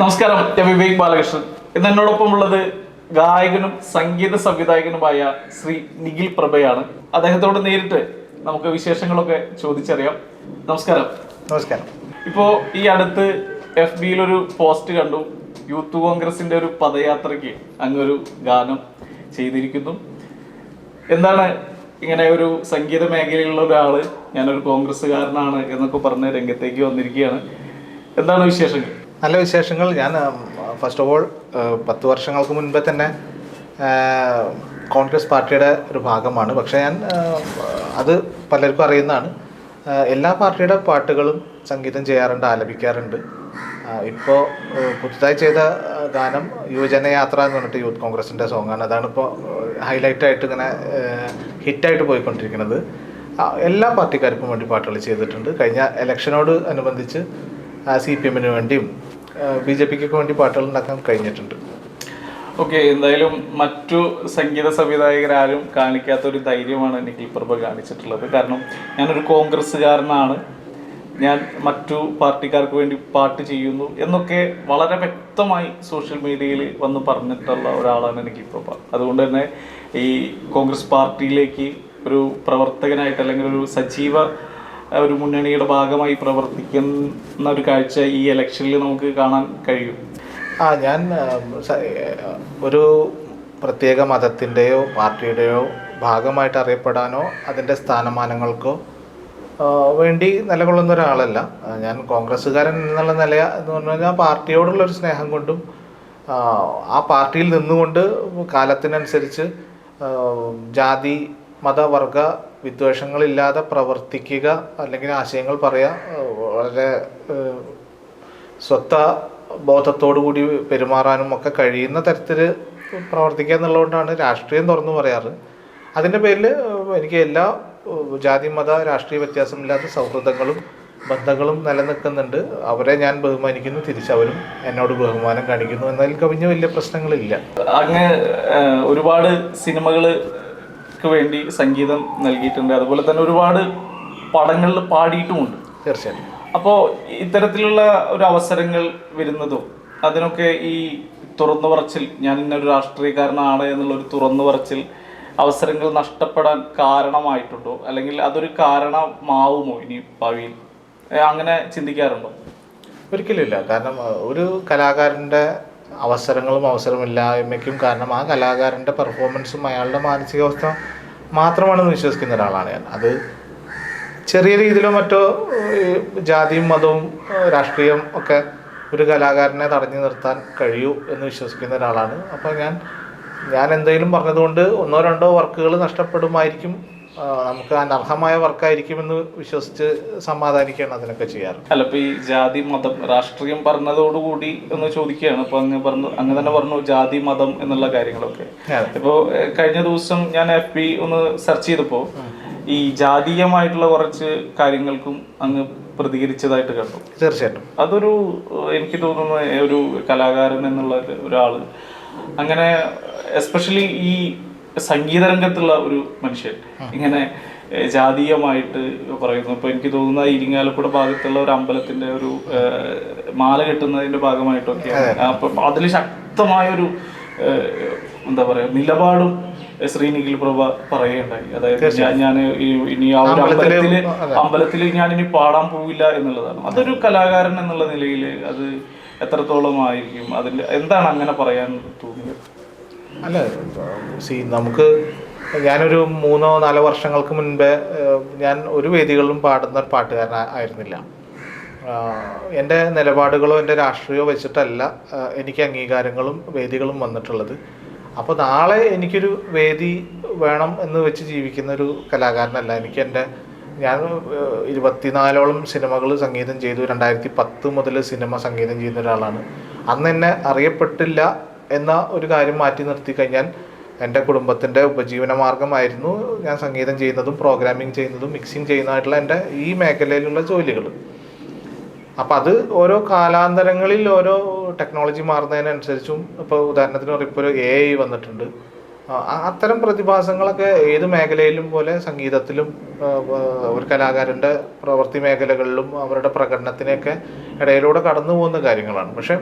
നമസ്കാരം ഞാൻ വിവേക് ബാലകൃഷ്ണൻ. ഇന്ന് എന്നോടൊപ്പം ഉള്ളത് ഗായകനും സംഗീത സംവിധായകനുമായ ശ്രീ നിഖിൽ പ്രഭയാണ്. അദ്ദേഹത്തോട് നേരിട്ട് നമുക്ക് വിശേഷങ്ങളൊക്കെ ചോദിച്ചറിയാം. നമസ്കാരം. നമസ്കാരം. ഇപ്പോ ഈ അടുത്ത് എഫ് ബിയിൽ ഒരു പോസ്റ്റ് കണ്ടു. യൂത്ത് കോൺഗ്രസിന്റെ ഒരു പദയാത്രയ്ക്ക് അങ്ങൊരു ഗാനം ചെയ്തിരിക്കുന്നു. എന്താണ് ഇങ്ങനെ ഒരു സംഗീത മേഖലയിലുള്ള ഒരാൾ ഞാനൊരു കോൺഗ്രസ്സുകാരനാണ് എന്നൊക്കെ പറഞ്ഞ് രംഗത്തേക്ക് വന്നിരിക്കുകയാണ്. എന്താണ് വിശേഷങ്ങൾ? നല്ല വിശേഷങ്ങൾ. ഞാൻ ഫസ്റ്റ് ഓഫ് ഓൾ പത്ത് വർഷങ്ങൾക്ക് മുൻപേ തന്നെ കോൺഗ്രസ് പാർട്ടിയുടെ ഒരു ഭാഗമാണ്. പക്ഷേ ഞാൻ അത് പലർക്കും അറിയുന്നതാണ്. എല്ലാ പാർട്ടിയുടെ പാട്ടുകളും സംഗീതം ചെയ്യാറുണ്ട് ആലപിക്കാറുണ്ട്. ഇപ്പോൾ പുതുതായി ചെയ്ത ഗാനം യുവജനയാത്ര എന്ന് പറഞ്ഞിട്ട് യൂത്ത് കോൺഗ്രസിന്റെ സോങ്ങാണ്. അതാണ് ഇപ്പോൾ ഹൈലൈറ്റായിട്ട് ഇങ്ങനെ ഹിറ്റായിട്ട് പോയിക്കൊണ്ടിരിക്കുന്നത്. എല്ലാ പാർട്ടിക്കാർക്കും വേണ്ടി പാട്ടുകൾ ചെയ്തിട്ടുണ്ട്. കഴിഞ്ഞ ഇലക്ഷനോട് അനുബന്ധിച്ച് സി പി എമ്മിന് വേണ്ടിയും ബി ജെ പിക്കൊക്കെ വേണ്ടി പാട്ടുകൾ ഉണ്ടാക്കാൻ കഴിഞ്ഞിട്ടുണ്ട്. ഓക്കെ എന്തായാലും മറ്റു സംഗീത സംവിധായകരാരും കാണിക്കാത്ത ഒരു ധൈര്യമാണ് നിഖിൽ പ്രഭ കാണിച്ചിട്ടുള്ളത്. കാരണം ഞാനൊരു കോൺഗ്രസ്സുകാരനാണ്. ഞാൻ മറ്റു പാർട്ടിക്കാർക്ക് വേണ്ടി പാട്ട് ചെയ്യുന്നു എന്നൊക്കെ വളരെ വ്യക്തമായി സോഷ്യൽ മീഡിയയിൽ വന്ന് പറഞ്ഞിട്ടുള്ള ഒരാളാണ് നിഖിൽ പ്രഭ. അതുകൊണ്ട് തന്നെ ഈ കോൺഗ്രസ് പാർട്ടിയിലേക്ക് ഒരു പ്രവർത്തകനായിട്ട് അല്ലെങ്കിൽ ഒരു സജീവ ഒരു മുന്നണിയുടെ ഭാഗമായി പ്രവർത്തിക്കുന്ന ഒരു കാഴ്ച ഈ ഇലക്ഷനിൽ നമുക്ക് കാണാൻ കഴിയും. ആ ഞാൻ ഒരു പ്രത്യേക മതത്തിന്റെയോ പാർട്ടിയുടെയോ ഭാഗമായിട്ട് അറിയപ്പെടാനോ അതിന്റെ സ്ഥാനമാനങ്ങൾക്കോ വേണ്ടി നിലകൊള്ളുന്ന ഒരാളല്ല. ഞാൻ കോൺഗ്രസ്സുകാരൻ എന്നുള്ള നില എന്ന് പറഞ്ഞു കഴിഞ്ഞാൽ പാർട്ടിയോടുള്ള ഒരു സ്നേഹം കൊണ്ടും ആ പാർട്ടിയിൽ നിന്നുകൊണ്ട് കാലത്തിനനുസരിച്ച് ജാതി മതവർഗ വിദ്വേഷങ്ങളില്ലാതെ പ്രവർത്തിക്കുക അല്ലെങ്കിൽ ആശയങ്ങൾ പറയുക വളരെ സ്വത്ത ബോധത്തോടു കൂടി പെരുമാറാനും ഒക്കെ കഴിയുന്ന തരത്തിൽ പ്രവർത്തിക്കുക എന്നുള്ളതുകൊണ്ടാണ് രാഷ്ട്രീയം തുറന്നു പറയാറ്. അതിന്റെ പേരിൽ എനിക്ക് എല്ലാ ജാതി മത രാഷ്ട്രീയ വ്യത്യാസമില്ലാത്ത സൗഹൃദങ്ങളും ബന്ധങ്ങളും നിലനിൽക്കുന്നുണ്ട്. അവരെ ഞാൻ ബഹുമാനിക്കുന്നു തിരിച്ചവരും എന്നോട് ബഹുമാനം കാണിക്കുന്നു. എന്നതിൽ കവിഞ്ഞ വലിയ പ്രശ്നങ്ങളില്ല. അങ്ങ് ഒരുപാട് സിനിമകൾക്ക് വേണ്ടി സംഗീതം നൽകിയിട്ടുണ്ട്. അതുപോലെ തന്നെ ഒരുപാട് പടങ്ങളിൽ പാടിയിട്ടുമുണ്ട്. തീർച്ചയായിട്ടും. അപ്പോൾ ഇത്തരത്തിലുള്ള ഒരു അവസരങ്ങൾ വരുന്നതും അതിനൊക്കെ ഈ തുറന്നു പറച്ചിൽ ഞാൻ ഇന്നൊരു രാഷ്ട്രീയക്കാരനാണ് എന്നുള്ള ഒരു തുറന്നു പറച്ചിൽ അവസരങ്ങൾ നഷ്ടപ്പെടാൻ കാരണമായിട്ടുണ്ടോ? അല്ലെങ്കിൽ അതൊരു കാരണമാവുമോ ഇനി ഭാവിയിൽ? അങ്ങനെ ചിന്തിക്കാറുണ്ടോ? ഒരിക്കലും ഇല്ല. കാരണം ഒരു കലാകാരന്റെ അവസരങ്ങളും അവസരമില്ലായ്മയ്ക്കും കാരണം ആ കലാകാരന്റെ പെർഫോമൻസും അയാളുടെ മാനസികാവസ്ഥ മാത്രമാണെന്ന് വിശ്വസിക്കുന്ന ഒരാളാണ് ഞാൻ. അത് ചെറിയ രീതിയിലോ മറ്റോ ജാതിയും മതവും രാഷ്ട്രീയം ഒക്കെ ഒരു കലാകാരനെ തടഞ്ഞു നിർത്താൻ കഴിയൂ എന്ന് വിശ്വസിക്കുന്ന ഒരാളാണ്. അപ്പോൾ ഞാൻ ഞാൻ എന്തെങ്കിലും പറഞ്ഞതുകൊണ്ട് ഒന്നോ രണ്ടോ വർക്കുകൾ നഷ്ടപ്പെടുമായിരിക്കും നമുക്ക് അനർഹമായ വർക്കായിരിക്കുമെന്ന് വിശ്വസിച്ച് സമാധാനിക്കുകയാണ് അതിനൊക്കെ ചെയ്യാറ്. അല്ല ഇപ്പൊ ഈ ജാതി മതം രാഷ്ട്രീയം പറഞ്ഞതോടുകൂടി ഒന്ന് ചോദിക്കുകയാണ്. ഇപ്പൊ അങ്ങ് പറഞ്ഞു അങ്ങ് തന്നെ പറഞ്ഞു ജാതി മതം എന്നുള്ള കാര്യങ്ങളൊക്കെ. ഇപ്പോ കഴിഞ്ഞ ദിവസം ഞാൻ എഫ് ബി ഒന്ന് സെർച്ച് ചെയ്തപ്പോ ഈ ജാതീയമായിട്ടുള്ള കുറച്ച് കാര്യങ്ങൾക്കും അങ്ങ് പ്രതികരിച്ചതായിട്ട് കണ്ടു. തീർച്ചയായിട്ടും. അതൊരു എനിക്ക് തോന്നുന്നു ഒരു കലാകാരൻ എന്നുള്ള ഒരു- ഒരാൾ. അങ്ങനെ എസ്പെഷ്യലി ഈ സംഗീത രംഗത്തുള്ള ഒരു മനുഷ്യൻ. ഇങ്ങനെ ജാതീയമായിട്ട് പറയുന്നു. അപ്പൊ എനിക്ക് തോന്നുന്ന ഇരിങ്ങാലക്കുട ഭാഗത്തുള്ള ഒരു അമ്പലത്തിന്റെ ഒരു മാല കെട്ടുന്നതിന്റെ ഭാഗമായിട്ടൊക്കെ അപ്പൊ അതിൽ ശക്തമായ ഒരു എന്താ പറയാ നിലപാടും ശ്രീ നിഖിൽ പ്രഭ പറയുകയുണ്ടായി. അതായത് ഞാൻ ഇനി ആ ഒരു അമ്പലത്തിൽ അമ്പലത്തിൽ ഞാൻ ഇനി പാടാൻ പോവില്ല എന്നുള്ളതാണ്. അതൊരു കലാകാരൻ എന്നുള്ള നിലയിൽ അത് എത്രത്തോളം ആയിരിക്കും അതിൽ എന്താണ് അങ്ങനെ പറയാൻ തോന്നിയത്? അല്ല സി നമുക്ക് ഞാനൊരു മൂന്നോ നാലോ വർഷങ്ങൾക്ക് മുൻപേ ഞാൻ ഒരു വേദികളിലും പാടുന്ന ഒരു പാട്ടുകാരൻ ആയിരുന്നില്ല. എന്റെ നിലപാടുകളോ എന്റെ രാഷ്ട്രീയമോ വെച്ചിട്ടല്ല എനിക്ക് അംഗീകാരങ്ങളും വേദികളും വന്നിട്ടുള്ളത്. അപ്പോൾ നാളെ എനിക്കൊരു വേദി വേണം എന്ന് വെച്ച് ജീവിക്കുന്ന ഒരു കലാകാരനല്ല. എനിക്ക് എന്റെ ഞാൻ ഇരുപത്തിനാലോളം സിനിമകൾ സംഗീതം ചെയ്തു. രണ്ടായിരത്തി പത്ത് മുതൽ സിനിമ സംഗീതം ചെയ്യുന്ന ഒരാളാണ്. അന്ന് എന്നെ അറിയപ്പെട്ടില്ല എന്ന ഒരു കാര്യം മാറ്റി നിർത്തി കഴിഞ്ഞാൽ എന്റെ കുടുംബത്തിന്റെ ഉപജീവന മാർഗമായിരുന്നു ഞാൻ സംഗീതം ചെയ്യുന്നതും പ്രോഗ്രാമിംഗ് ചെയ്യുന്നതും മിക്സിങ് ചെയ്യുന്നതായിട്ടുള്ള എന്റെ ഈ മേഖലയിലുള്ള ജോലികൾ. അപ്പം അത് ഓരോ കാലാന്തരങ്ങളിൽ ഓരോ ടെക്നോളജി മാറുന്നതിനനുസരിച്ചും ഇപ്പോൾ ഉദാഹരണത്തിന് ഇപ്പോൾ ഒരു എ ഐ വന്നിട്ടുണ്ട്. അത്തരം പ്രതിഭാസങ്ങളൊക്കെ ഏത് മേഖലയിലും പോലെ സംഗീതത്തിലും ഒരു കലാകാരന്റെ പ്രവൃത്തി മേഖലകളിലും അവരുടെ പ്രകടനത്തിനെയൊക്കെ ഇടയിലൂടെ കടന്നു പോകുന്ന കാര്യങ്ങളാണ്. പക്ഷെ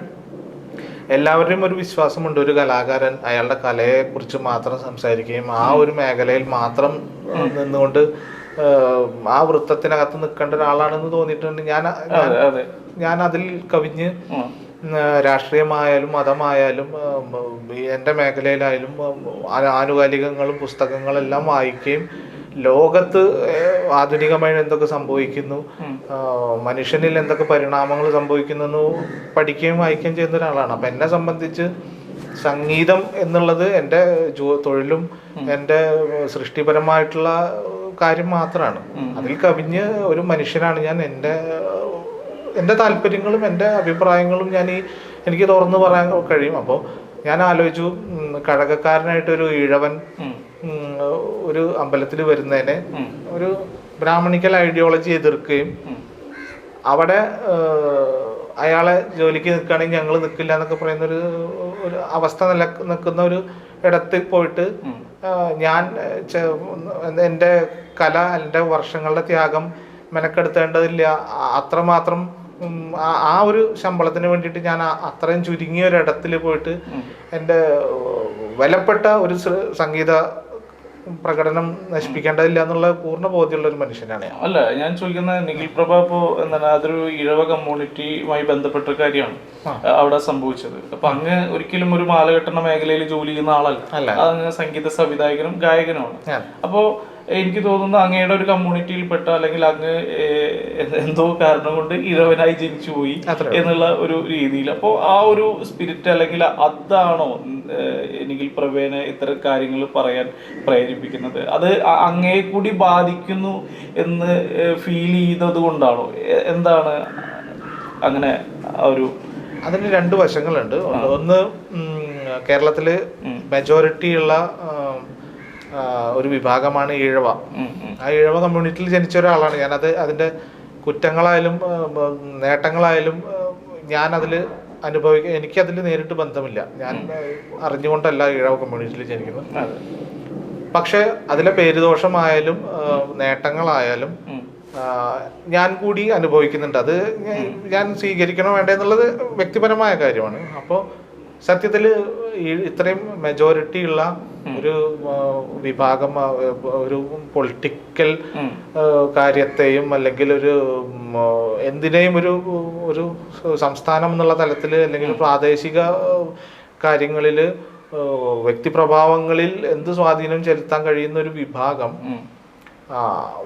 എല്ലാവരുടെയും ഒരു വിശ്വാസമുണ്ട്. ഒരു കലാകാരൻ അയാളുടെ കലയെ കുറിച്ച് മാത്രം സംസാരിക്കുകയും ആ ഒരു മേഖലയിൽ മാത്രം നിന്നുകൊണ്ട് ആ വൃത്തത്തിനകത്ത് നിൽക്കേണ്ട ഒരാളാണെന്ന് തോന്നിയിട്ടുണ്ട്. ഞാൻ ഞാൻ അതിൽ കവിഞ്ഞ് രാഷ്ട്രീയമായാലും മതമായാലും എന്റെ മേഖലയിലായാലും ആനുകാലികങ്ങളും പുസ്തകങ്ങളെല്ലാം വായിക്കുകയും ലോകത്ത് ആധുനികമായി എന്തൊക്കെ സംഭവിക്കുന്നു മനുഷ്യനിൽ എന്തൊക്കെ പരിണാമങ്ങൾ സംഭവിക്കുന്നു പഠിക്കുകയും വായിക്കുകയും ചെയ്യുന്ന ഒരാളാണ്. അപ്പം എന്നെ സംബന്ധിച്ച് സംഗീതം എന്നുള്ളത് എന്റെ തൊഴിലും എന്റെ സൃഷ്ടിപരമായിട്ടുള്ള കാര്യം മാത്രമാണ് അതിൽ കവിഞ്ഞ് ഒരു മനുഷ്യനാണ് ഞാൻ. എന്റെ എന്റെ താല്പര്യങ്ങളും എന്റെ അഭിപ്രായങ്ങളും ഞാൻ ഈ എനിക്ക് തുറന്നു പറയാൻ കഴിയും. അപ്പോൾ ഞാൻ ആലോചിച്ചു കഴകക്കാരനായിട്ടൊരു. ഉം, ഒരു അമ്പലത്തിൽ വരുന്നതിനെ. ഒരു ബ്രാഹ്മണിക്കൽ ഐഡിയോളജി എതിർക്കുകയും അവിടെ അയാളെ ജോലിക്ക് നിൽക്കുകയാണെങ്കിൽ ഞങ്ങൾ നിൽക്കില്ല എന്നൊക്കെ പറയുന്ന ഒരു ഒരു അവസ്ഥ നില നിൽക്കുന്ന ഒരു ഇടത്ത് പോയിട്ട് ഞാൻ എന്റെ കല എന്റെ വർഷങ്ങളുടെ ത്യാഗം മെനക്കെടുത്തേണ്ടതില്ല. അത്രമാത്രം ആ- ഒരു ശമ്പളത്തിന് വേണ്ടിയിട്ട് ഞാൻ അത്രയും ചുരുങ്ങിയ ഒരിടത്തിൽ പോയിട്ട് എന്റെ വിലപ്പെട്ട ഒരു സംഗീത പ്രകടനം നശിപ്പിക്കേണ്ടതില്ല എന്നുള്ള പൂർണ ബോധ്യമുള്ള ഒരു മനുഷ്യനാണ് അല്ല ഞാൻ ചോദിക്കുന്ന നിഖിൽ പ്രഭ ഇപ്പോ എന്താണ് അതൊരു ഇഴവ കമ്മ്യൂണിറ്റിയുമായി ബന്ധപ്പെട്ട കാര്യമാണ്. അവിടെ സംഭവിച്ചത്. അപ്പൊ അങ്ങ് ഒരിക്കലും ഒരു മാലകെട്ടണ മേഖലയിൽ ജോലി ചെയ്യുന്ന ആളല്ല. അങ്ങ് സംഗീത സംവിധായകനും ഗായകനുമാണ്. അപ്പോ എനിക്ക് തോന്നുന്നു അങ്ങയുടെ ഒരു കമ്മ്യൂണിറ്റിയിൽപ്പെട്ട അല്ലെങ്കിൽ അങ്ങ് എന്തോ കാരണം കൊണ്ട് ഇഴവനായി ജനിച്ചു പോയി എന്നുള്ള ഒരു രീതിയിൽ. അപ്പോൾ ആ ഒരു സ്പിരിറ്റ് അല്ലെങ്കിൽ അതാണോ എനിക്ക് പ്രവേനെ ഇത്തരം കാര്യങ്ങൾ പറയാൻ പ്രേരിപ്പിക്കുന്നത്? അത് അങ്ങയെ കൂടി ബാധിക്കുന്നു എന്ന് ഫീൽ ചെയ്തത് കൊണ്ടാണോ? എന്താണ് അങ്ങനെ ആ ഒരു അതിന് രണ്ട് വശങ്ങളുണ്ട്. ഒന്ന് കേരളത്തിൽ കേരളത്തിൽ മെജോറിറ്റി ഉള്ള ആം, ആ, ഒരു വിഭാഗമാണ് ഈഴവ ആ ഈഴവ കമ്മ്യൂണിറ്റിയിൽ ജനിച്ച ഒരാളാണ്. ഞാനത് അതിന്റെ കുറ്റങ്ങളായാലും നേട്ടങ്ങളായാലും ഞാൻ അതിൽ അനുഭവിക്കുക എനിക്കതിൽ നേരിട്ട് ബന്ധമില്ല. ഞാൻ അറിഞ്ഞുകൊണ്ടല്ല ഈഴവ കമ്മ്യൂണിറ്റിയിൽ ജനിക്കുന്നത്. പക്ഷെ അതിലെ പേരുദോഷമായാലും നേട്ടങ്ങളായാലും ഞാൻ കൂടി അനുഭവിക്കുന്നുണ്ട്. അത് ഞാൻ- സ്വീകരിക്കണം സ്വീകരിക്കണോ വേണ്ടേ എന്നുള്ളത് വ്യക്തിപരമായ കാര്യമാണ്. അപ്പോൾ സത്യത്തിൽ ഇത്രയും മെജോറിറ്റി ഉള്ള ഒരു വിഭാഗം ഒരു പൊളിറ്റിക്കൽ കാര്യത്തെയും അല്ലെങ്കിൽ ഒരു എന്തിനേയും ഒരു ഒരു സംസ്ഥാനം എന്നുള്ള തലത്തിൽ അല്ലെങ്കിൽ പ്രാദേശിക കാര്യങ്ങളിൽ വ്യക്തിപ്രഭാവങ്ങളിൽ എന്ത് സ്വാധീനം ചെലുത്താൻ കഴിയുന്ന ഒരു വിഭാഗം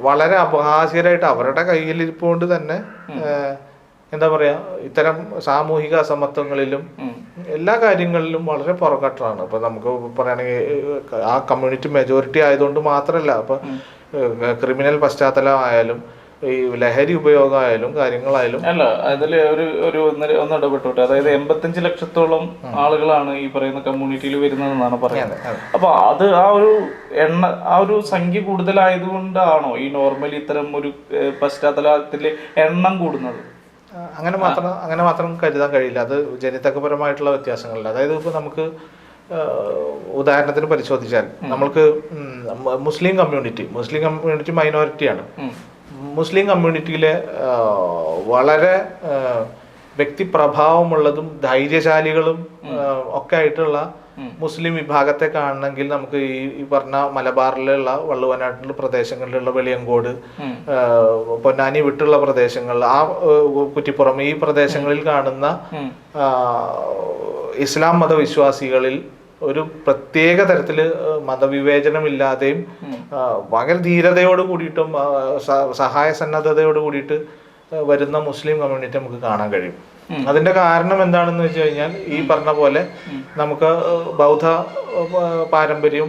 വളരെ അപഹാസ്യരായിട്ട് അവരുടെ കയ്യിലിരിപ്പോണ്ട് തന്നെ എന്താ പറയാ ഇത്തരം സാമൂഹിക അസമത്വങ്ങളിലും എല്ലാ കാര്യങ്ങളിലും വളരെ പുറകട്ടാണ്. ഇപ്പൊ നമുക്ക് പറയുകയാണെങ്കിൽ ആ കമ്മ്യൂണിറ്റി മെജോറിറ്റി ആയതുകൊണ്ട് മാത്രമല്ല അപ്പൊ ക്രിമിനൽ പശ്ചാത്തലമായാലും ഈ ലഹരി ഉപയോഗമായാലും കാര്യങ്ങളായാലും. അല്ല അതിൽ ഒരു ഒരു ഒന്ന് ഇടപെട്ടോട്ടെ. അതായത് എൺപത്തഞ്ച് ലക്ഷത്തോളം ആളുകളാണ് ഈ പറയുന്ന കമ്മ്യൂണിറ്റിയിൽ വരുന്നതെന്നാണ് പറയുന്നത്. അപ്പൊ അത് ആ ഒരു എണ്ണ ആ ഒരു സംഖ്യ കൂടുതലായതുകൊണ്ടാണോ ഈ നോർമലി ഇത്തരം ഒരു പശ്ചാത്തലത്തിൽ എണ്ണം കൂടുന്നത്? അങ്ങനെ മാത്രം അങ്ങനെ മാത്രം കരുതാൻ കഴിയില്ല. അത് ജനിതകപരമായിട്ടുള്ള വ്യത്യാസങ്ങളില്ല. അതായത് ഇപ്പോൾ നമുക്ക് ഉദാഹരണത്തിന് പരിശോധിച്ചാൽ നമ്മൾക്ക് മുസ്ലിം കമ്മ്യൂണിറ്റി മുസ്ലിം കമ്മ്യൂണിറ്റി മൈനോറിറ്റിയാണ്. മുസ്ലിം കമ്മ്യൂണിറ്റിയിലെ വളരെ വ്യക്തിപ്രഭാവമുള്ളതും ധൈര്യശാലികളും ഒക്കെ ആയിട്ടുള്ള മുസ്ലിം വിഭാഗത്തെ കാണണമെങ്കിൽ നമുക്ക് ഈ പറഞ്ഞ മലബാറിലുള്ള വള്ളുവനാട്ടിലുള്ള പ്രദേശങ്ങളിലുള്ള വെളിയങ്കോട് പൊന്നാനി വിട്ടുള്ള പ്രദേശങ്ങൾ ആ കുറ്റിപ്പുറം ഈ പ്രദേശങ്ങളിൽ കാണുന്ന ഇസ്ലാം മതവിശ്വാസികളിൽ ഒരു പ്രത്യേക തരത്തിൽ മതവിവേചനമില്ലാതെയും ഭയങ്കര ധീരതയോട് കൂടിയിട്ടും സഹായ സന്നദ്ധതയോട് കൂടിയിട്ട് വരുന്ന മുസ്ലിം കമ്മ്യൂണിറ്റി നമുക്ക് കാണാൻ കഴിയും. അതിന്റെ കാരണം എന്താണെന്ന് വെച്ച് കഴിഞ്ഞാൽ ഈ പറഞ്ഞ പോലെ നമുക്ക് ബൗദ്ധ പാരമ്പര്യം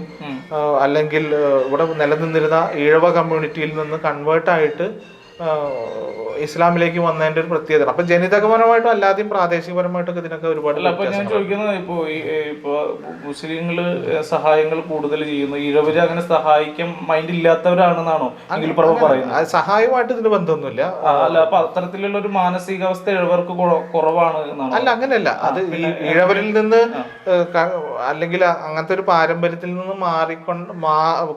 അല്ലെങ്കിൽ ഇവിടെ നിലനിന്നിരുന്ന ഈഴവ കമ്മ്യൂണിറ്റിയിൽ നിന്ന് കൺവേർട്ട് ആയിട്ട് ആ, ഇസ്ലാമിലേക്ക് വന്നതിന്റെ ഒരു പ്രത്യേകത അപ്പൊ ജനിതകപരമായിട്ടും അല്ലാതെയും പ്രാദേശികപരമായിട്ടൊക്കെ ഇതിനൊക്കെ ഒരുപാട് അപ്പൊ ഞാൻ ചോദിക്കുന്നത് ഇപ്പോ ഇപ്പൊ മുസ്ലിങ്ങൾ സഹായങ്ങൾ കൂടുതൽ ചെയ്യുന്നു. ഇഴവര് അങ്ങനെ സഹായിക്കാൻ മൈൻഡ് ഇല്ലാത്തവരാണെന്നാണോ എങ്കിൽ പറയുന്നത്? സഹായമായിട്ട് ഇതിന് ബന്ധമൊന്നുമില്ല. അല്ല അപ്പൊ അത്തരത്തിലുള്ള ഒരു മാനസികാവസ്ഥ ഇഴവർക്ക് കുറവാണ് അല്ല അങ്ങനെയല്ല. അത് ഇഴവരിൽ നിന്ന് അല്ലെങ്കിൽ അങ്ങനത്തെ ഒരു പാരമ്പര്യത്തിൽ നിന്ന് മാറിക്കൊണ്ട്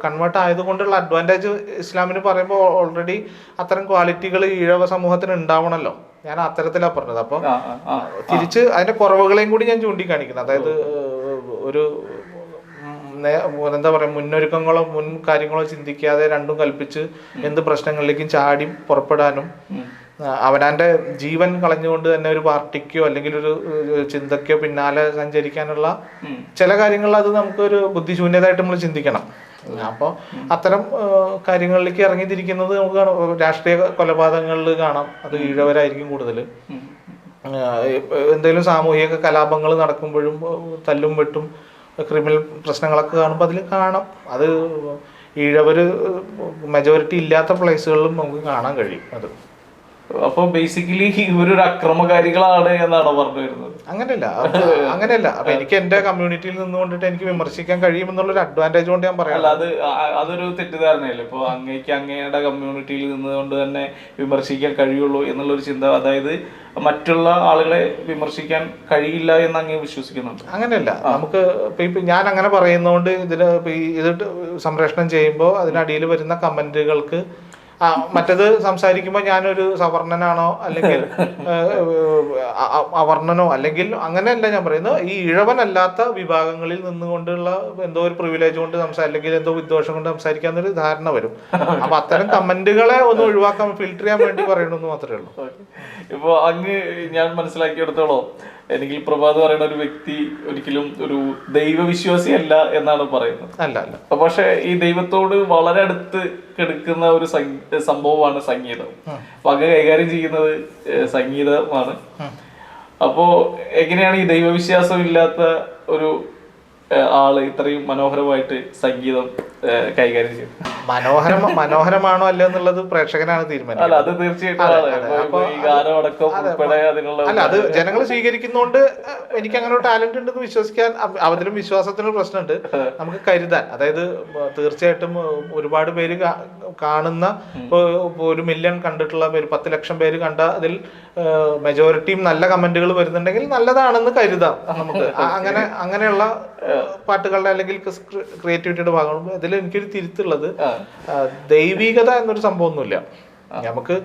കൺവേർട്ട് ആയതുകൊണ്ടുള്ള അഡ്വാന്റേജ് ഇസ്ലാമിന് പറയുമ്പോൾ ഓൾറെഡി അത്തരം ക്വാളിറ്റികൾ ഈഴവ സമൂഹത്തിന് ഉണ്ടാവണമല്ലോ ഞാൻ അത്തരത്തിലാണ് പറഞ്ഞത്. അപ്പൊ തിരിച്ച് അതിന്റെ കുറവുകളെയും കൂടി ഞാൻ ചൂണ്ടിക്കാണിക്കുന്നത് അതായത് ഒരു എന്താ പറയാ മുന്നൊരുക്കങ്ങളോ മുൻ കാര്യങ്ങളോ ചിന്തിക്കാതെ രണ്ടും കൽപ്പിച്ച് എന്ത് പ്രശ്നങ്ങളിലേക്കും ചാടി പുറപ്പെടാനും അവനാന്റെ ജീവൻ കളഞ്ഞുകൊണ്ട് തന്നെ ഒരു പാർട്ടിക്കോ അല്ലെങ്കിൽ ഒരു ഒരു ചിന്തക്കോ പിന്നാലെ സഞ്ചരിക്കാനുള്ള ചില കാര്യങ്ങളിൽ അത് നമുക്കൊരു ബുദ്ധിശൂന്യതായിട്ട് നമ്മൾ ചിന്തിക്കണം. അപ്പോൾ അത്തരം കാര്യങ്ങളിലേക്ക് ഇറങ്ങിത്തിരിക്കുന്നത് നമുക്ക് കാണാം. രാഷ്ട്രീയ കൊലപാതകങ്ങളിൽ കാണാം. അത് ഈഴവരായിരിക്കും കൂടുതൽ. എന്തെങ്കിലും സാമൂഹിക കലാപങ്ങൾ നടക്കുമ്പോഴും തല്ലും വെട്ടും ക്രിമിനൽ പ്രശ്നങ്ങളൊക്കെ കാണുമ്പോൾ അതിൽ കാണാം. അത് ഈഴവർ മെജോറിറ്റി ഇല്ലാത്ത പ്ലേസുകളിലും നമുക്ക് കാണാൻ കഴിയും അത്. അപ്പൊ ബേസിക്കലി ഇവരൊരു അക്രമകാരികളാണ് എന്നാണ് പറഞ്ഞു വരുന്നത് അങ്ങനെയല്ല അങ്ങനെയല്ല. അപ്പൊ എനിക്ക് എന്റെ കമ്മ്യൂണിറ്റിയിൽ നിന്നുകൊണ്ടിട്ട് എനിക്ക് വിമർശിക്കാൻ കഴിയുമെന്നുള്ള ഒരു അഡ്വാന്റേജ് കൊണ്ട് ഞാൻ പറയാം അത് അതൊരു തെറ്റിദ്ധാരണയല്ലേ? ഇപ്പൊ അങ്ങേക്ക് അങ്ങയുടെ കമ്മ്യൂണിറ്റിയിൽ നിന്നുകൊണ്ട് തന്നെ വിമർശിക്കാൻ കഴിയുള്ളൂ എന്നുള്ളൊരു ചിന്ത അതായത് മറ്റുള്ള ആളുകളെ വിമർശിക്കാൻ കഴിയില്ല എന്ന് അങ്ങേ വിശ്വസിക്കുന്നുണ്ട്. അങ്ങനെയല്ല. നമുക്ക് ഇപ്പൊ ഞാൻ അങ്ങനെ പറയുന്നതുകൊണ്ട് ഇതിന് ഇത് സംപ്രേഷണം ചെയ്യുമ്പോൾ അതിനടിയിൽ വരുന്ന കമന്റുകൾക്ക് ആ മറ്റത് സംസാരിക്കുമ്പോൾ ഞാനൊരു സവർണനാണോ അല്ലെങ്കിൽ അവർണനോ അല്ലെങ്കിൽ അങ്ങനെയല്ല ഞാൻ പറയുന്നത്. ഈ ഇഴവനല്ലാത്ത വിഭാഗങ്ങളിൽ നിന്നുകൊണ്ടുള്ള എന്തോ ഒരു പ്രിവിലേജ് കൊണ്ട് സംസാരിക്കും അല്ലെങ്കിൽ എന്തോ വിദ്വേഷം കൊണ്ട് സംസാരിക്കാന്നൊരു ധാരണ വരും. അപ്പൊ അത്തരം കമന്റുകളെ ഒന്ന് ഒഴിവാക്കാൻ ഫിൽട്ടർ ചെയ്യാൻ വേണ്ടി പറയണമെന്ന് മാത്രമേ ഉള്ളൂ. ഇപ്പൊ അങ്ങ് ഞാൻ മനസ്സിലാക്കിയെടുത്തോളം. എനിക്ക് പ്രഭാത് പറയുന്ന ഒരു വ്യക്തി ഒരിക്കലും ഒരു ദൈവവിശ്വാസി അല്ല എന്നാണ് പറയുന്നത്. അല്ല അല്ല. പക്ഷെ ഈ ദൈവത്തോട് വളരെ അടുത്ത് കിടക്കുന്ന ഒരു സംഭവമാണ് സംഗീതം. വക കൈകാര്യം ചെയ്യുന്നത് സംഗീതമാണ്. അപ്പോ എങ്ങനെയാണ് ഈ ദൈവവിശ്വാസം ഇല്ലാത്ത ഒരു ആൾ ഇത്രയും മനോഹരമായിട്ട് സംഗീതം കൈകാര്യം ചെയ്യും. മനോഹരം മനോഹരമാണോ അല്ലോ എന്നുള്ളത് പ്രേക്ഷകനാണ് തീരുമാനിക്കുന്നത്. അല്ല അത് തീർച്ചയായിട്ടും ഈ ഗാനം അടക്കം ഉൾപ്പെടെ അതിനുള്ള അല്ല അത് ജനങ്ങൾ സ്വീകരിക്കുന്നോണ്ട് എനിക്ക് അങ്ങനെ ടാലന്റ് ഉണ്ടെന്ന് വിശ്വസിക്കാൻ അവ- അവരിലും വിശ്വാസത്തിനും പ്രശ്നമുണ്ട്. നമുക്ക് കരുതാൻ. അതായത് തീർച്ചയായിട്ടും ഒരുപാട് പേര് കാണുന്ന ഒരു മില്യൺ കണ്ടിട്ടുള്ള പേര് പത്ത് ലക്ഷം പേര് കണ്ട അതിൽ മെജോറിറ്റിയും നല്ല കമന്റുകൾ വരുന്നുണ്ടെങ്കിൽ നല്ലതാണെന്ന് കരുതാം നമുക്ക്. അങ്ങനെ അങ്ങനെയുള്ള പാട്ടുകളുടെ അല്ലെങ്കിൽ ക്രിയേറ്റിവിറ്റിയുടെ ഭാഗമാണ് അതിൽ എനിക്കൊരു തിരുത്തുള്ളത് ദൈവികത എന്നൊരു സംഭവമൊന്നുമില്ല. നമുക്ക്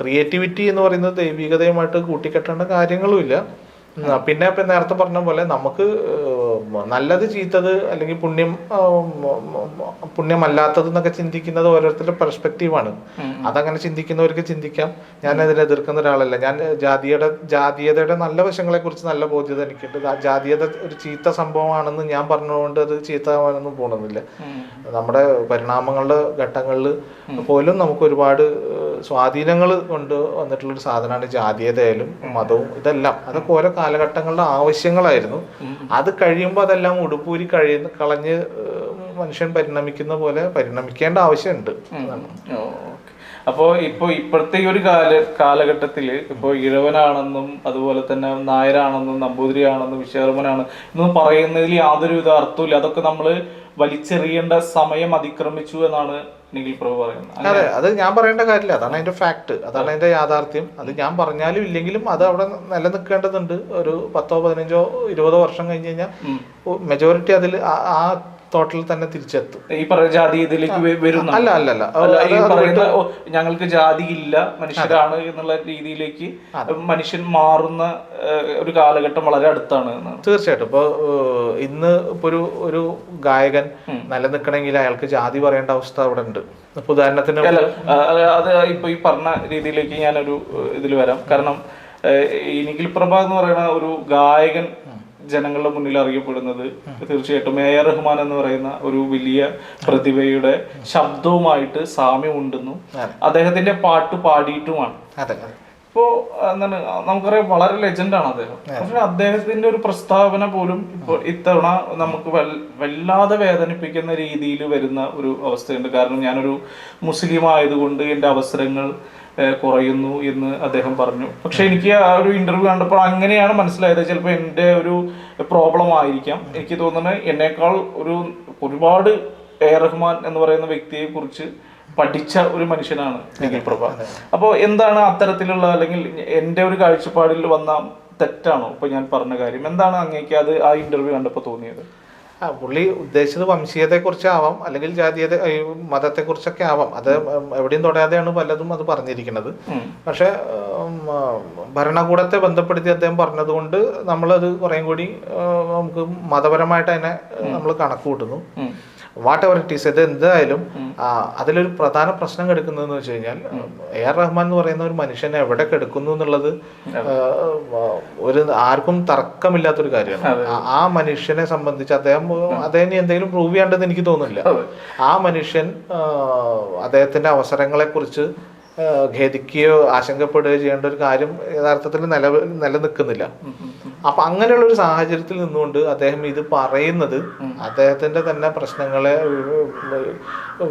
ക്രിയേറ്റിവിറ്റി എന്ന് പറയുന്നത് ദൈവികതയുമായിട്ട് കൂട്ടിക്കെട്ടേണ്ട കാര്യങ്ങളുമില്ല. പിന്നെ ഇപ്പം നേരത്തെ പറഞ്ഞ പോലെ നമുക്ക് നല്ലത് ചീത്തത് അല്ലെങ്കിൽ പുണ്യം പുണ്യമല്ലാത്തത് എന്നൊക്കെ ചിന്തിക്കുന്നത് ഓരോരുത്തരുടെ പെർസ്പെക്റ്റീവാണ് അതങ്ങനെ ചിന്തിക്കുന്നവർക്ക് ചിന്തിക്കാം. ഞാൻ അതിനെ എതിർക്കുന്ന ഒരാളല്ല. ഞാൻ ജാതിയുടെ ജാതീയതയുടെ നല്ല വശങ്ങളെ കുറിച്ച് നല്ല ബോധ്യത എനിക്കുണ്ട്. ജാതീയത ഒരു ചീത്ത സംഭവമാണെന്ന് ഞാൻ പറഞ്ഞുകൊണ്ട് അത് ചീത്തമാണെന്നും പോണമെന്നില്ല നമ്മുടെ പരിണാമങ്ങളുടെ ഘട്ടങ്ങളിൽ പോലും നമുക്ക് ഒരുപാട് സ്വാധീനങ്ങൾ കൊണ്ട് വന്നിട്ടുള്ളൊരു സാധനമാണ് ജാതീയതയായാലും മതവും ഇതെല്ലാം. അതൊക്കെ ഓരോ കാലഘട്ടങ്ങളുടെ ആവശ്യങ്ങളായിരുന്നു. അത് കഴിയുമ്പോൾ അതെല്ലാം ഉടുപ്പൂരി കഴിയുന്ന കളഞ്ഞ് മനുഷ്യൻ പരിണമിക്കുന്ന പോലെ പരിണമിക്കേണ്ട ആവശ്യമുണ്ട്. അപ്പോൾ ഇപ്പോൾ ഇപ്പൊ ഇപ്പോഴത്തെ ഈ ഒരു കാല കാലഘട്ടത്തിൽ ഇപ്പോൾ ഇഴവനാണെന്നും അതുപോലെ തന്നെ നായരാണെന്നും നമ്പൂതിരിയാണെന്നും വിശ്വകർമ്മനാണ് എന്നും പറയുന്നതിൽ യാതൊരു വിധ ഇല്ല അതൊക്കെ നമ്മൾ വലിച്ചെറിയേണ്ട സമയം അതിക്രമിച്ചു എന്നാണ് നിഖിൽ പ്രഭു പറയുന്നത് അതെ അത് ഞാൻ പറയേണ്ട കാര്യമില്ല. അതാണ് അതിന്റെ ഫാക്ട് അതാണ് അതിന്റെ യാഥാർത്ഥ്യം. അത് ഞാൻ പറഞ്ഞാലും ഇല്ലെങ്കിലും അത് അവിടെ നിലനിൽക്കേണ്ടതുണ്ട്. ഒരു പത്തോ പതിനഞ്ചോ ഇരുപതോ വർഷം കഴിഞ്ഞ് കഴിഞ്ഞാൽ മെജോറിറ്റി അതിൽ ആ തോട്ടിൽ തന്നെ തിരിച്ചെത്തും. ഈ പറയുന്ന ജാതി ഇതിലേക്ക് വരുന്ന അല്ല അല്ല അല്ല. ഈ പറയുന്ന ഞങ്ങൾക്ക് ജാതി ഇല്ല മനുഷ്യരാണ് എന്നുള്ള രീതിയിലേക്ക് മനുഷ്യൻ മാറുന്ന ഒരു കാലഘട്ടം വളരെ അടുത്താണ് തീർച്ചയായിട്ടും. ഇപ്പോൾ ഇന്ന് ഇപ്പോൾ ഒരു ഒരു ഗായകൻ നിലനിൽക്കണമെങ്കിൽ അയാൾക്ക് ജാതി പറയേണ്ട അവസ്ഥ അവിടെ ഉണ്ട്. ഇപ്പൊ ഉദാഹരണത്തിന് അത് ഇപ്പൊ ഈ പറഞ്ഞ രീതിയിലേക്ക് ഞാനൊരു ഇതിൽ വരാം. കാരണം ഈ നിഖിൽ പ്രഭ എന്ന് പറയുന്ന ഒരു ഗായകൻ ജനങ്ങളുടെ മുന്നിൽ അറിയപ്പെടുന്നത്. തീർച്ചയായിട്ടും എ ആർ റഹ്മാൻ എന്ന് പറയുന്ന ഒരു വലിയ പ്രതിഭയുടെ ശബ്ദവുമായിട്ട് സാമ്യമുണ്ടെന്നും അദ്ദേഹത്തിന്റെ പാട്ട് പാടിയിട്ടുമാണ്. അതെ ഇപ്പോ എന്താണ് നമുക്കറിയാം വളരെ ലെജൻഡാണ് അദ്ദേഹം. പക്ഷെ അദ്ദേഹത്തിന്റെ ഒരു പ്രസ്താവന പോലും ഇപ്പോൾ ഇത്തവണ നമുക്ക് വല്ലാതെ വേദനിപ്പിക്കുന്ന രീതിയിൽ വരുന്ന ഒരു അവസ്ഥയുണ്ട്. കാരണം ഞാനൊരു മുസ്ലിം ആയതുകൊണ്ട് എന്റെ അവസരങ്ങൾ കുറയുന്നു എന്ന് അദ്ദേഹം പറഞ്ഞു. പക്ഷെ എനിക്ക് ആ ഒരു ഇന്റർവ്യൂ കണ്ടപ്പോൾ അങ്ങനെയാണ് മനസ്സിലായത്. ചിലപ്പോൾ എന്റെ ഒരു പ്രോബ്ലം ആയിരിക്കാം. എനിക്ക് തോന്നുന്നത് എന്നേക്കാൾ ഒരു ഒരുപാട് എ റഹ്മാൻ എന്ന് പറയുന്ന വ്യക്തിയെ കുറിച്ച് പഠിച്ച ഒരു മനുഷ്യനാണ് നിഖിൽ പ്രഭ. അപ്പോൾ എന്താണ് അത്തരത്തിലുള്ള അല്ലെങ്കിൽ എന്റെ ഒരു കാഴ്ചപ്പാടിൽ വന്ന തെറ്റാണോ? ഇപ്പൊ ഞാൻ പറഞ്ഞ കാര്യം. എന്താണ് അങ്ങേക്ക് അത് ആ ഇന്റർവ്യൂ കണ്ടപ്പോൾ തോന്നിയത്? ആ പുള്ളി ഉദ്ദേശിച്ചത് വംശീയതയെക്കുറിച്ച് കുറിച്ചാവാം അല്ലെങ്കിൽ ജാതീയത മതത്തെ കുറിച്ചൊക്കെ ആവാം. അത് എവിടെയും തൊടാതെയാണ് പലതും അത് പറഞ്ഞിരിക്കുന്നത്. പക്ഷെ ഭരണകൂടത്തെ ബന്ധപ്പെടുത്തി അദ്ദേഹം പറഞ്ഞതുകൊണ്ട് നമ്മളത് കുറേം കൂടി നമുക്ക് മതപരമായിട്ട് അതിനെ നമ്മൾ കണക്ക് കൂട്ടുന്നു. വാട്ട് എവർ ഇറ്റ് ഈസ് ഇത് എന്തായാലും അതിലൊരു പ്രധാന പ്രശ്നം കിടക്കുന്നതെന്ന് വെച്ച് കഴിഞ്ഞാൽ എ ആർ റഹ്മാൻ എന്ന് പറയുന്ന ഒരു മനുഷ്യനെ എവിടെ കെടുക്കുന്നു എന്നുള്ളത് ഒരു ആർക്കും തർക്കമില്ലാത്തൊരു കാര്യമാണ്. ആ- മനുഷ്യനെ സംബന്ധിച്ച് അദ്ദേഹം അദ്ദേഹം എന്തെങ്കിലും പ്രൂവ് ചെയ്യേണ്ടതെന്ന് എനിക്ക് തോന്നുന്നില്ല. ആ മനുഷ്യൻ അദ്ദേഹത്തിന്റെ അവസരങ്ങളെ കുറിച്ച് ഖേദിക്കുകയോ ആശങ്കപ്പെടുകയോ ചെയ്യേണ്ട ഒരു കാര്യം യഥാർത്ഥത്തിൽ നില നിലനിൽക്കുന്നില്ല. അപ്പൊ അങ്ങനെയുള്ള ഒരു സാഹചര്യത്തിൽ നിന്നുകൊണ്ട് അദ്ദേഹം ഇത് പറയുന്നത് അദ്ദേഹത്തിന്റെ തന്നെ പ്രശ്നങ്ങളെ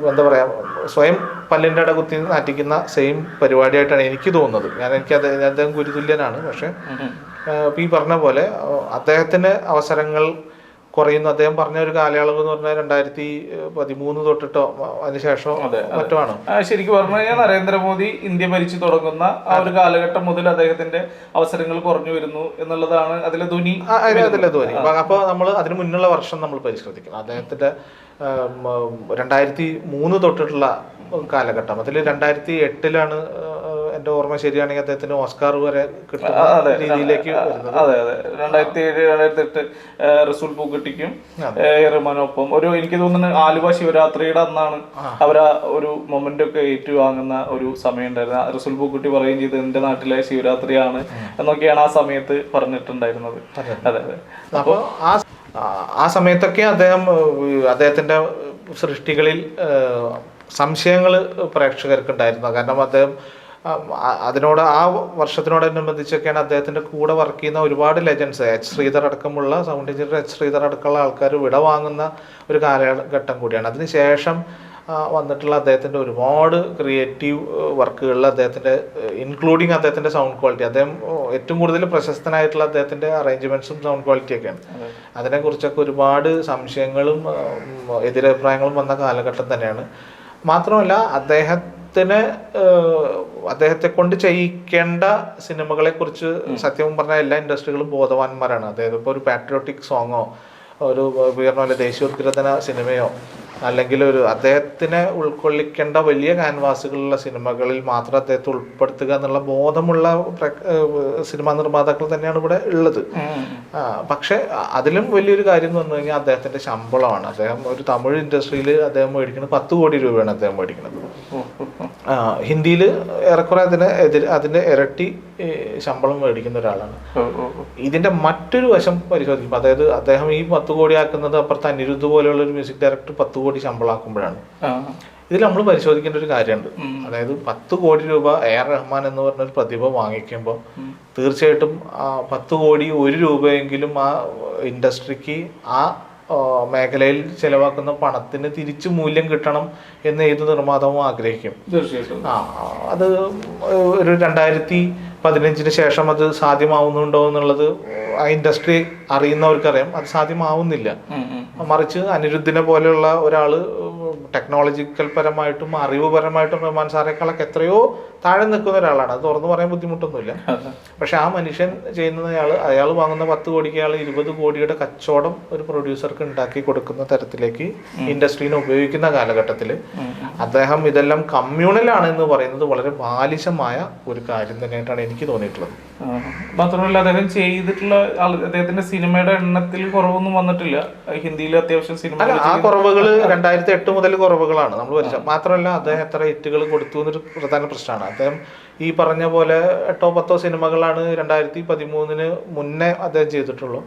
എന്താ പറയാ സ്വയം പല്ലിന്റെ അട കുത്തി നാറ്റിക്കുന്ന സെയിം പരിപാടിയായിട്ടാണ് എനിക്ക് തോന്നുന്നത്. ഞാൻ എനിക്ക് അദ്ദേഹം ഗുരുതുല്യനാണ്. പക്ഷെ ഈ പറഞ്ഞ പോലെ അദ്ദേഹത്തിന് അവസരങ്ങൾ കുറയുന്നു. അദ്ദേഹം പറഞ്ഞ ഒരു കാലയളവ് എന്ന് പറഞ്ഞാൽ രണ്ടായിരത്തി പതിമൂന്ന് തൊട്ടിട്ടോ അതിനുശേഷം മറ്റുമാണ് ശരിക്കും പറഞ്ഞു കഴിഞ്ഞാൽ നരേന്ദ്രമോദി ഇന്ത്യ ഭരിച്ചു തുടങ്ങുന്ന ആ ഒരു കാലഘട്ടം മുതൽ അദ്ദേഹത്തിന്റെ അവസരങ്ങൾ കുറഞ്ഞു വരുന്നു എന്നുള്ളതാണ് അതിലെ ധ്വനി. അതിലെ ധ്വനി. അപ്പൊ നമ്മൾ അതിന് മുന്നുള്ള വർഷം നമ്മൾ പരിശ്രമിക്കണം അദ്ദേഹത്തിന്റെ രണ്ടായിരത്തി മൂന്ന് തൊട്ടിട്ടുള്ള കാലഘട്ടം. അതിൽ രണ്ടായിരത്തി എട്ടിലാണ് എന്റെ ഓർമ്മ ശരിയാണെങ്കിൽ അദ്ദേഹത്തിന് ഓസ്കാർ വരെ കിട്ടുന്ന രീതിയിലേക്ക് വരുന്നത്. അതെ അതെ. രണ്ടായിരത്തി ഏഴ് രണ്ടായിരത്തി എട്ട് റസൂൽ പൂക്കുട്ടിക്കും റഹ്മാനൊപ്പം ഒരു എനിക്ക് തോന്നുന്നു ആലുവ ശിവരാത്രിയുടെ അന്നാണ് അവരാ ഒരു മൊമെന്റ് ഒക്കെ ഏറ്റുവാങ്ങുന്ന ഒരു സമയം ഉണ്ടായിരുന്നു റസൂൽ പൂക്കുട്ടി പറയുകയും ചെയ്ത് എന്റെ നാട്ടിലെ ശിവരാത്രിയാണ് എന്നൊക്കെയാണ് ആ സമയത്ത് പറഞ്ഞിട്ടുണ്ടായിരുന്നത്. അതെ അതെ. അപ്പോൾ ആ ആ- സമയത്തൊക്കെ അദ്ദേഹം അദ്ദേഹത്തിന്റെ സൃഷ്ടികളിൽ സംശയങ്ങൾ പ്രേക്ഷകർക്ക് ഉണ്ടായിരുന്നു കാരണം അദ്ദേഹം അതിനോട് ആ വർഷത്തിനോടനുബന്ധിച്ചൊക്കെയാണ് അദ്ദേഹത്തിന്റെ കൂടെ വർക്ക് ചെയ്യുന്ന ഒരുപാട് ലെജൻസ് എച്ച് ശ്രീധർ അടക്കമുള്ള സൗണ്ട് എഞ്ചിനീയർ എച്ച് ശ്രീധർ അടക്കമുള്ള ആൾക്കാർ വിട വാങ്ങുന്ന ഒരു കാലഘട്ടം കൂടിയാണ്. അതിനുശേഷം വന്നിട്ടുള്ള അദ്ദേഹത്തിന്റെ ഒരുപാട് ക്രിയേറ്റീവ് വർക്കുകളിൽ അദ്ദേഹത്തിന്റെ ഇൻക്ലൂഡിങ് അദ്ദേഹത്തിന്റെ സൗണ്ട് ക്വാളിറ്റി അദ്ദേഹം ഏറ്റവും കൂടുതൽ പ്രശസ്തനായിട്ടുള്ള അദ്ദേഹത്തിന്റെ അറേഞ്ച്മെന്റ്സും സൗണ്ട് ക്വാളിറ്റിയൊക്കെയാണ് അതിനെക്കുറിച്ചൊക്കെ ഒരുപാട് സംശയങ്ങളും എതിരഭിപ്രായങ്ങളും വന്ന കാലഘട്ടം തന്നെയാണ്. മാത്രമല്ല അദ്ദേഹത്തിന് അദ്ദേഹത്തെ കൊണ്ട് ചെയ്യിക്കേണ്ട സിനിമകളെ കുറിച്ച് സത്യം പറഞ്ഞ എല്ലാ ഇൻഡസ്ട്രികളും ബോധവാന്മാരാണ്. അതായത് ഇപ്പോൾ ഒരു പാട്രിയോട്ടിക് സോങ്ങോ ഒരു പറഞ്ഞ ദേശീയോദ്ഗ്രഥന സിനിമയോ അല്ലെങ്കിൽ ഒരു അദ്ദേഹത്തിനെ ഉൾക്കൊള്ളിക്കേണ്ട വലിയ ക്യാൻവാസുകളുള്ള സിനിമകളിൽ മാത്രം അദ്ദേഹത്തെ ഉൾപ്പെടുത്തുക എന്നുള്ള ബോധമുള്ള സിനിമാ നിർമ്മാതാക്കൾ തന്നെയാണ് ഇവിടെ ഉള്ളത്. പക്ഷെ അതിലും വലിയൊരു കാര്യം എന്ന് പറഞ്ഞു കഴിഞ്ഞാൽ അദ്ദേഹത്തിന്റെ ശമ്പളമാണ്. അദ്ദേഹം ഒരു തമിഴ് ഇൻഡസ്ട്രിയിൽ അദ്ദേഹം മേടിക്കുന്നത് പത്ത് കോടി രൂപയാണ് അദ്ദേഹം മേടിക്കുന്നത്. ഹിന്ദിയിൽ ഏറെക്കുറെ അതിനെ എതിർ അതിന്റെ ഇരട്ടി ശമ്പളം മേടിക്കുന്ന ഒരാളാണ്. ഇതിന്റെ മറ്റൊരു വശം പരിശോധിക്കും. അതായത് അദ്ദേഹം ഈ പത്ത് കോടി ആക്കുന്നത് അപ്പുറത്ത് അനിരുദ്ധ് പോലെയുള്ള ഒരു മ്യൂസിക് ഡയറക്ടർ പത്ത് കോടി ശമ്പളമാക്കുമ്പോഴാണ് ആക്കുമ്പോഴാണ്. ഇതിൽ നമ്മൾ പരിശോധിക്കേണ്ട ഒരു കാര്യമുണ്ട്. അതായത് പത്ത് കോടി രൂപ എ ആർ റഹ്മാൻ എന്ന് പറഞ്ഞ ഒരു പ്രതിഭ വാങ്ങിക്കുമ്പോൾ തീർച്ചയായിട്ടും ആ പത്ത് കോടി ഒരു രൂപയെങ്കിലും ആ ഇൻഡസ്ട്രിക്ക് ആ, മേഖലയിൽ ചെലവാക്കുന്ന പണത്തിന് തിരിച്ചു മൂല്യം കിട്ടണം എന്ന് ഏത് നിർമ്മാതാവും ആഗ്രഹിക്കും. ആ അത് ഒരു രണ്ടായിരത്തി പതിനഞ്ചിന് ശേഷം അത് സാധ്യമാവുന്നുണ്ടോ എന്നുള്ളത് ആ ഇൻഡസ്ട്രി അറിയുന്നവർക്കറിയാം. അത് സാധ്യമാവുന്നില്ല. മറിച്ച് അനിരുദ്ധിനെ പോലെയുള്ള ഒരാൾ ടെക്നോളജിക്കൽ പരമായിട്ടും അറിവ് പരമായിട്ടും റഹ്മാൻ സാറേക്കാളൊക്കെ എത്രയോ താഴെ നിൽക്കുന്ന ഒരാളാണ്. അത് തുറന്നു പറയാൻ ബുദ്ധിമുട്ടൊന്നുമില്ല. പക്ഷെ ആ മനുഷ്യൻ ചെയ്യുന്ന അയാൾ അയാൾ വാങ്ങുന്ന പത്ത് കോടിക്ക് അയാൾ ഇരുപത് കോടിയുടെ കച്ചവടം ഒരു പ്രൊഡ്യൂസർക്ക് ഉണ്ടാക്കി കൊടുക്കുന്ന തരത്തിലേക്ക് ഇൻഡസ്ട്രീനെ ഉപയോഗിക്കുന്ന കാലഘട്ടത്തിൽ അദ്ദേഹം ഇതെല്ലാം കമ്മ്യൂണലാണ് എന്ന് പറയുന്നത് വളരെ ബാലിശമായ ഒരു കാര്യം തന്നെയായിട്ടാണ് എനിക്ക് തോന്നിയിട്ടുള്ളത്. മാത്രമല്ല അദ്ദേഹം ചെയ്തിട്ടുള്ള അദ്ദേഹത്തിന്റെ സിനിമയുടെ എണ്ണത്തിൽ കുറവൊന്നും വന്നിട്ടില്ല. ഹിന്ദിയിൽ അത്യാവശ്യം സിനിമ ആ കുറവുകൾ രണ്ടായിരത്തി എട്ട് മുതൽ കുറവുകളാണ്. നമ്മൾ പരിചയം മാത്രമല്ല അദ്ദേഹം എത്ര ഹിറ്റുകൾ കൊടുത്തു എന്നൊരു പ്രധാന പ്രശ്നമാണ്. അദ്ദേഹം ഈ പറഞ്ഞ പോലെ എട്ടോ പത്തോ സിനിമകളാണ് രണ്ടായിരത്തി പതിമൂന്നിന് മുന്നേ അദ്ദേഹം ചെയ്തിട്ടുള്ളൂ.